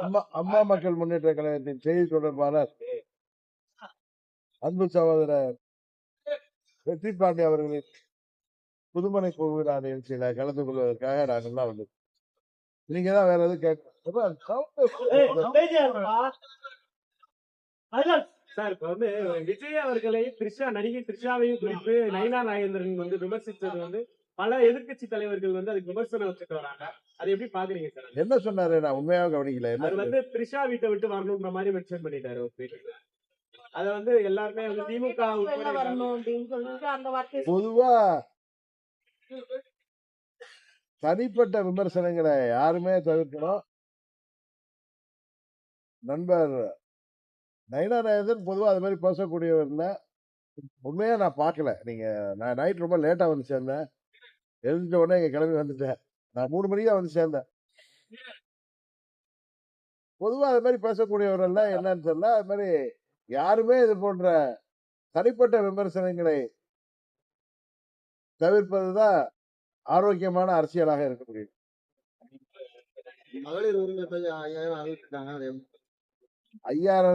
அம்மா அம்மா மக்கள் முன்னேற்ற கழகத்தின் செய்தி தொடர்பாளர் அன்பு சகோதரர் வெற்றி பாண்டி அவர்களின் புதுமனை கோவிலா நிகழ்ச்சியில கலந்து கொள்வதற்காக நாங்கள்லாம் வந்து நீங்க தான் வேற எதுவும் கேட்க சார் இப்ப வந்து விஜய் அவர்களை த்ரிஷா நடிகை த்ரிஷாவையும் குறித்து நைனா நாகேந்திரன் வந்து விமர்சித்தது வந்து பல எதிர்க்கட்சி தலைவர்கள் வந்து அதுக்கு விமர்சனம் வச்சுட்டு வராங்க. அதை எப்படி பாக்குறீங்க சார்? என்ன சொன்னாரு? நான் உண்மையாக கவனிக்கல. அது வந்து த்ரிஷா வீட்டை விட்டு வரணுன்ற மாதிரி மென்ஷன் பண்ணிட்டாரு ஒரு tweetல. அத வந்து எல்லாருமே வந்து திமுக பொதுவா தனிப்பட்ட விமர்சனங்களை யாருமே தவிர்க்கணும். நண்பர் நயனா நாயகன் பொதுவா அது மாதிரி பேசக்கூடியவர் இல்ல. உண்மையா நான் பார்க்கல. நீங்க நான் நைட் ரொம்ப லேட்டா வந்து சேர்ந்தேன். எழுந்த உடனே இங்க கிளம்பி வந்துட்டேன். நான் மூணு மணிக்கு தான் வந்து சேர்ந்தேன். பொதுவா அது மாதிரி பேசக்கூடியவர் எல்லாம் என்னன்னு தெரியல அது மாதிரி யாருமே இது போன்ற தனிப்பட்ட விமர்சனங்களை தவிர்ப்பதுதான் ஆரோக்கியமான அரசியலாக இருக்க முடியும். மகளிர் உரிமை ஐயாயிரம்? ஐயாயிரம்